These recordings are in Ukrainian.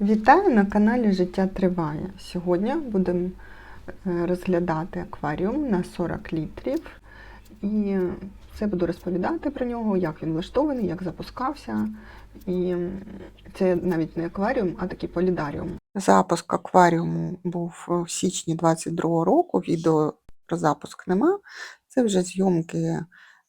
Вітаю на каналі Життя Триває. Сьогодні будемо е, розглядати акваріум на 40 літрів. І це буду розповідати про нього, як він влаштований, як запускався. І це навіть не акваріум, а такий полідаріум. Запуск акваріуму був в січні 22 року. Відео про запуск нема. Це вже зйомки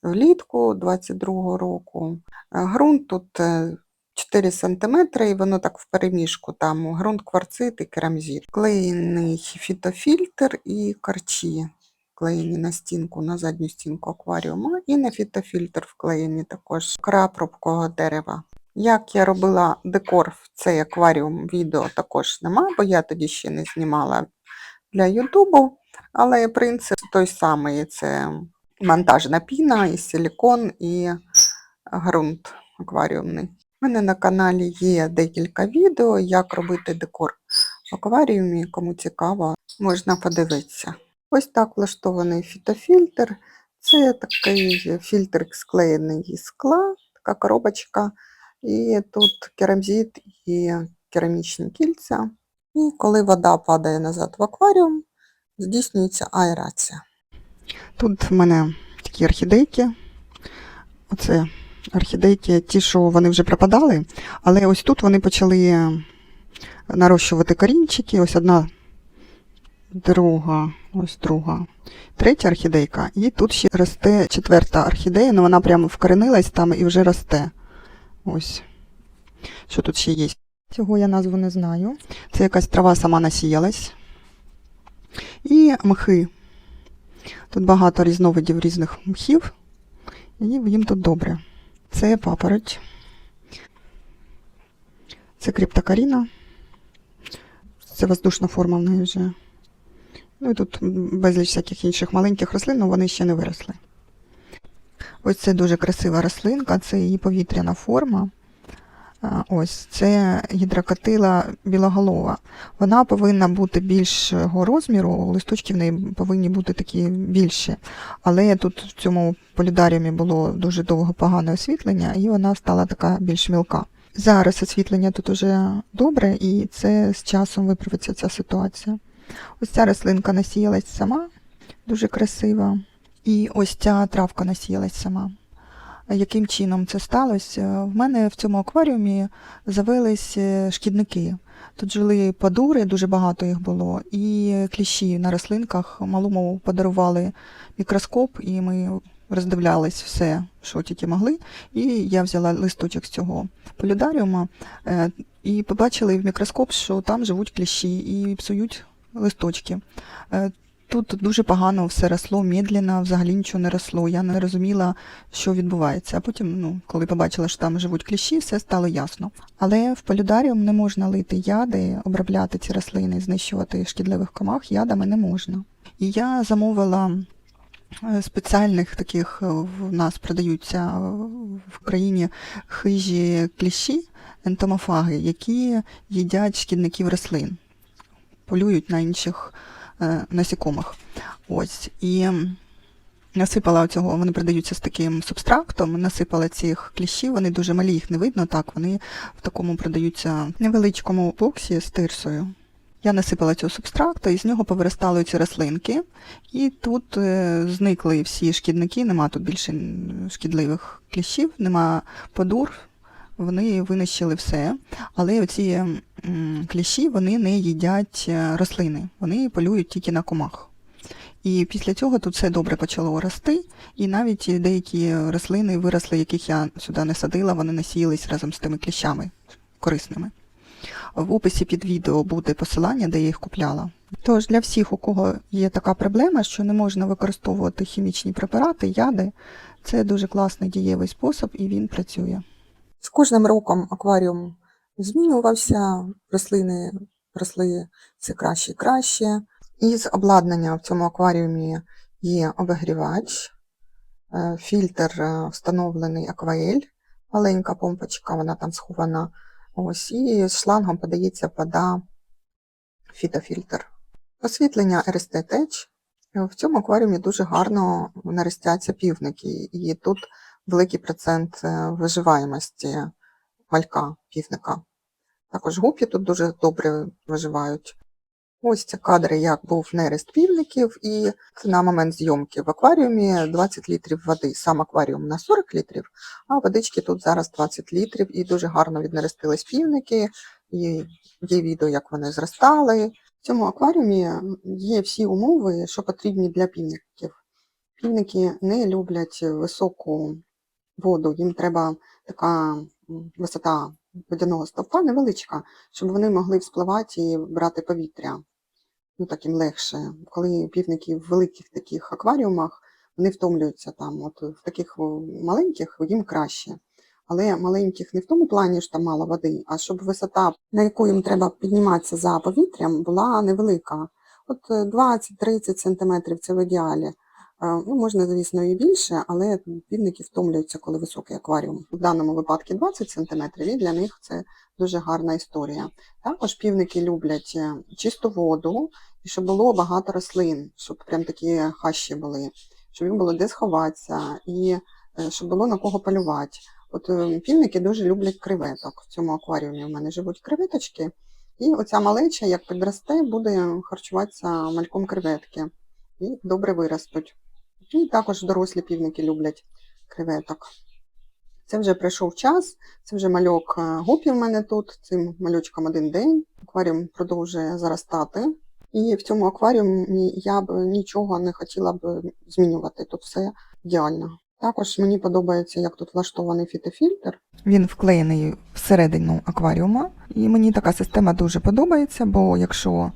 влітку 22 року. Е, Ґрунт тут е, 4 см, і воно так в переміжку. Там ґрунт кварцит і керамзит. Клеєний фітофільтр і карчі вклеєні на стінку, на задню стінку акваріуму, і на фітофільтр вклеєні також кра пробкового дерева. Як я робила декор в цей акваріум, відео також нема, бо я тоді ще не знімала для Ютубу, але принцип той самий: це монтажна піна, і силікон, і ґрунт акваріумний. У мене на каналі є декілька відео, як робити декор в акваріумі. Кому цікаво, можна подивитися. Ось так влаштований фітофільтр. Це такий фільтр склеєний із скла, така коробочка. І тут керамзит і керамічні кільця. І коли вода падає назад в акваріум, здійснюється аерація. Тут в мене такі орхідейки. Оце орхідейки, ті, що вони вже пропадали, але ось тут вони почали нарощувати корінчики. Ось одна, друга, ось друга, третя орхідейка. І тут ще росте четверта орхідея, але вона прямо вкоренилась там і вже росте. Ось. Що тут ще є? Цього я назву не знаю. Це якась трава сама насіялась. І мхи. Тут багато різновидів різних мхів, і їм тут добре. Це папороть. Це криптокаріна. Це воздушна форма в неї вже. Ну і тут безліч всяких інших маленьких рослин, але вони ще не виросли. Ось це дуже красива рослинка, це її повітряна форма. Ось це гідрокотила білоголова. Вона повинна бути більшого розміру, листочки в неї повинні бути такі більші. Але тут в цьому полідаріумі було дуже довго погане освітлення, і вона стала така більш мілка. Зараз освітлення тут уже добре, і це з часом виправиться ця ситуація. Ось ця рослинка насіялась сама, дуже красива. І ось ця травка насіялась сама. Яким чином це сталося? В мене в цьому акваріумі завелись е, шкідники. Тут жили падури, дуже багато їх було, і кліщі на рослинках. Малому подарували мікроскоп, і ми роздивлялись все, що тільки могли. І я взяла листочок з цього полідаріума е, і побачили в мікроскоп, що там живуть кліщі і псують листочки. Е, Тут дуже погано все росло, медленно, взагалі нічого не росло. Я не розуміла, що відбувається. А потім, ну, коли побачила, що там живуть кліщі, все стало ясно. Але в полідаріум не можна лити яди, обробляти ці рослини, знищувати шкідливих комах ядами не можна. І я замовила е, спеціальних таких е, в нас продаються в країні хижі кліщі, ентомофаги, які їдять шкідників рослин, полюють на інших е, насікомих. Ось. І насипала цього, вони продаються з таким субстрактом, насипала цих кліщів, вони дуже малі, їх не видно так, вони в такому продаються невеличкому боксі з тирсою. Я насипала цього субстракту, і з нього повиростали ці рослинки, і тут е, зникли всі шкідники, нема тут більше шкідливих кліщів, нема подур, вони винищили все. Але оці кліщі вони не їдять е, рослини, вони полюють тільки на комах. І після цього тут все добре почало рости, і навіть деякі рослини виросли, яких я сюди не садила, вони насіялись разом з тими кліщами корисними. В описі під відео буде посилання, де я їх купляла. Тож для всіх, у кого є така проблема, що не можна використовувати хімічні препарати, яди, це дуже класний дієвий спосіб і він працює. З кожним роком акваріум змінювався, рослини росли все краще і краще. Із обладнання в цьому акваріумі є обігрівач, е, фільтр е, встановлений акваель, маленька помпочка, вона там схована. Ось, і з шлангом подається вода фітофільтр. Освітлення Tech. В цьому акваріумі дуже гарно наростяться півники, і тут великий процент е, виживаємості малька півника. Також гупі тут дуже добре виживають. Ось це кадри, як був нерест півників, і це на момент зйомки в акваріумі 20 літрів води. Сам акваріум на 40 літрів, а водички тут зараз 20 літрів, і дуже гарно віднерестились півники, і є відео, як вони зростали. В цьому акваріумі є всі умови, що потрібні для півників. Півники не люблять високу воду, їм треба така висота водяного стовпа невеличка, щоб вони могли вспливати і брати повітря. Ну, так їм легше. Коли півники в великих таких акваріумах, вони втомлюються там. От в таких маленьких їм краще. Але маленьких не в тому плані, що там мало води, а щоб висота, на яку їм треба підніматися за повітрям, була невелика. От е, 20-30 см це в ідеалі. Е, Ну, можна, звісно, і більше, але півники втомлюються, коли високий акваріум. В даному випадку 20 см, і для них це дуже гарна історія. Також півники люблять е, чисту воду, і щоб було багато рослин, щоб прям такі хащі були, щоб їм було де сховатися, і е, щоб було на кого полювати. От півники дуже люблять креветок. В цьому акваріумі в мене живуть креветочки, і оця малеча, як підросте, буде харчуватися мальком креветки і добре виростуть. І також дорослі півники люблять креветок. Це вже прийшов час, це вже мальок е, гупі в мене тут, цим малючкам один день. Акваріум продовжує заростати. І в цьому акваріумі я б нічого не хотіла б змінювати. Тут все ідеально. Також мені подобається, як тут влаштований фітофільтр. Він вклеєний всередину акваріума, і мені така система дуже подобається, бо якщо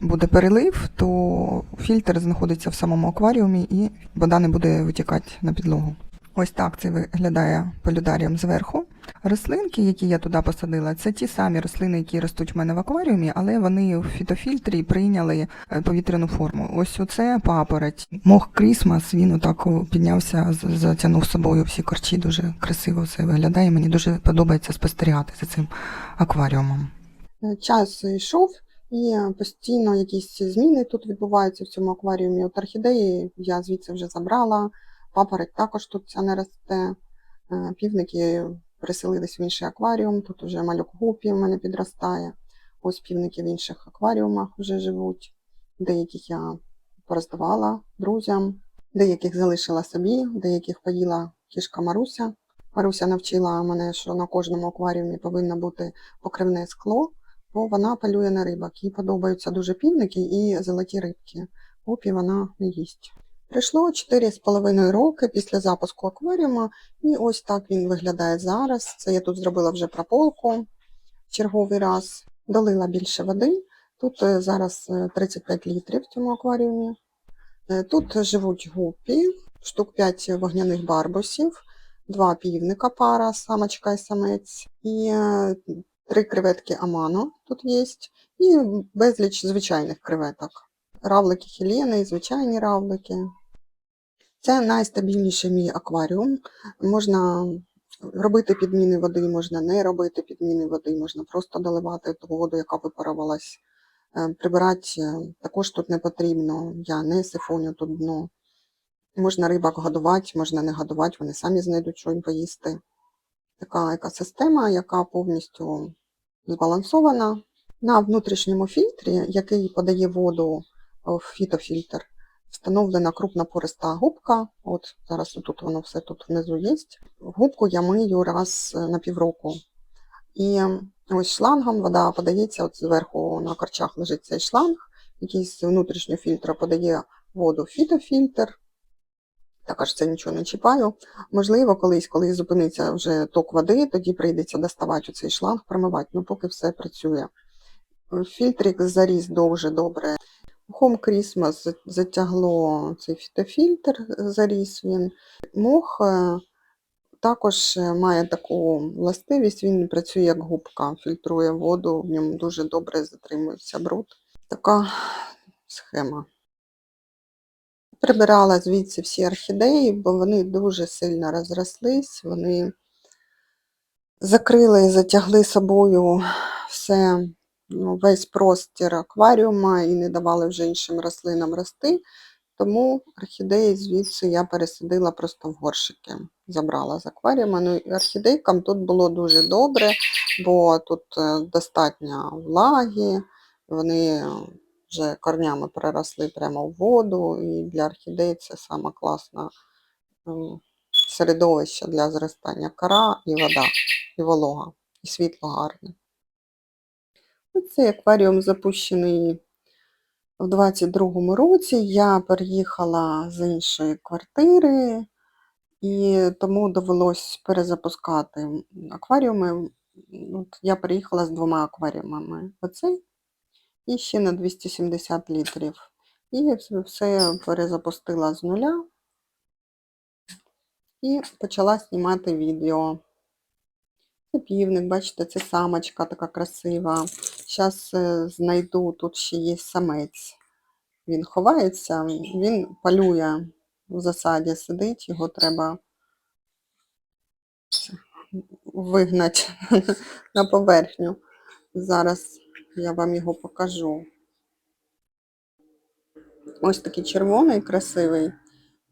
буде перелив, то фільтр знаходиться в самому акваріумі і вода не буде витікати на підлогу. Ось так це виглядає полюдаріум зверху. Рослинки, які я туди посадила, це ті самі рослини, які ростуть в мене в акваріумі, але вони в фітофільтрі прийняли е, повітряну форму. Ось оце папороть. Мох Крісмас, він отак піднявся, затягнув собою всі корчі, дуже красиво все виглядає. Мені дуже подобається спостерігати за цим акваріумом. Час йшов, і постійно якісь зміни тут відбуваються в цьому акваріумі. От орхідеї я звідси вже забрала, папороть також тут не росте. Е, Півники переселились в інший акваріум, тут вже малюк гупі в мене підростає. Ось півники в інших акваріумах вже живуть. Деяких я пороздавала друзям, деяких залишила собі, деяких поїла кішка Маруся. Маруся навчила мене, що на кожному акваріумі повинно бути покривне скло, бо вона полює на рибок. Їй подобаються дуже півники і золоті рибки. Гупі вона не їсть. Пройшло 4,5 роки після запуску акваріума, і ось так він виглядає зараз. Це я тут зробила вже прополку черговий раз, долила більше води. Тут е, зараз е, 35 літрів в цьому акваріумі. Е, Тут живуть гупі, штук 5 вогняних барбусів, два півника пара, самочка і самець, і е, три креветки амано тут є, і безліч звичайних креветок. Равлики хілєни, звичайні равлики. Це найстабільніший мій акваріум. Можна робити підміни води, можна не робити підміни води, можна просто доливати ту воду, яка випарувалась. Е, Прибирати е, також тут не потрібно. Я не сифоню тут дно. Можна рибок годувати, можна не годувати, вони самі знайдуть, що їм поїсти. Така екосистема, яка повністю збалансована. На внутрішньому фільтрі, який подає воду в фітофільтр, встановлена крупнопориста губка. От зараз тут воно все тут внизу є. Губку я мию раз на півроку. І ось шлангом вода подається, от зверху на корчах лежить цей шланг, який з внутрішнього фільтра подає воду в фітофільтр. Також це нічого не чіпаю. Можливо, колись, коли зупиниться вже ток води, тоді прийдеться доставати цей шланг, промивати, ну поки все працює. Фільтрик заріс дуже добре. Home Christmas затягло цей фітофільтр, заріс він. Мох е, також е, має таку властивість, він працює як губка, фільтрує воду, в ньому дуже добре затримується бруд. Така схема. Прибирала звідси всі орхідеї, бо вони дуже сильно розрослись, вони закрили і затягли собою все, ну, весь простір акваріума і не давали вже іншим рослинам рости. Тому орхідеї звідси я пересадила просто в горшики, забрала з акваріума. Ну, і орхідейкам тут було дуже добре. бо тут е, достатньо влаги, вони вже корнями переросли прямо в воду, і для орхідей це саме класне середовище для зростання кора і вода, і волога, і світло гарне. Цей акваріум запущений в 22-му році. Я переїхала з іншої квартири, і тому довелось перезапускати акваріуми. От я приїхала з двома акваріумами. Оцей і ще на 270 літрів. І все- перезапустила з нуля і почала знімати відео. Це півник, бачите, це самочка така красива. Зараз знайду, тут ще є самець. Він ховається, він полює в засаді, сидить, його треба вигнати на поверхню. Зараз я вам його покажу. Ось такий червоний, красивий.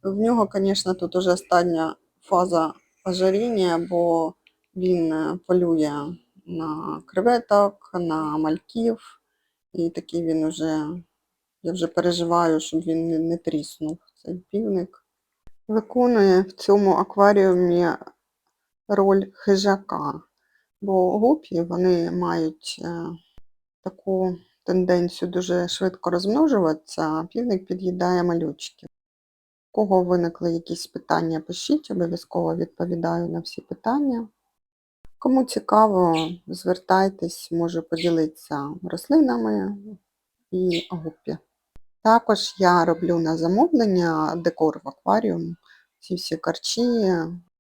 В нього, звісно, тут уже остання фаза ожиріння, бо він е, полює на креветок, на мальків. І такий він уже, я вже переживаю, щоб він не, не тріснув, цей півник. Виконує в цьому акваріумі роль хижака, бо гупі вони мають е, таку тенденцію дуже швидко розмножуватися, а півник під'їдає малючки. У кого виникли якісь питання, пишіть, обов'язково відповідаю на всі питання. Кому цікаво, звертайтесь, можу поділитися рослинами і гуппі. Також я роблю на замовлення декор в акваріум, ці всі карчі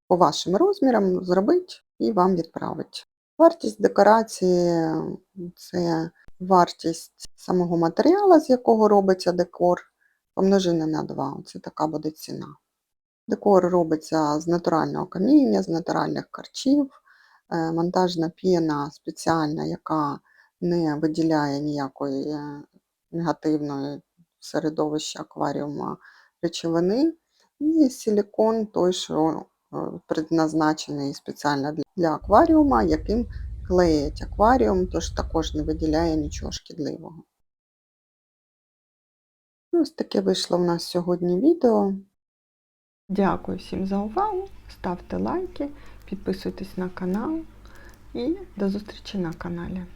по вашим розмірам зробити і вам відправить. Вартість декорації це вартість самого матеріалу, з якого робиться декор, помножене на 2. Це така буде ціна. Декор робиться з натурального каміння, з натуральних карчів, е, монтажна піна спеціальна, яка не виділяє ніякої е, негативної в середовищі акваріума речовини. І силікон той, що предназначений спеціально для- акваріума, яким клеять акваріум, тож також не виділяє нічого шкідливого. Ось таке вийшло в нас сьогодні відео. Дякую всім за увагу. Ставте лайки, підписуйтесь на канал і до зустрічі на каналі.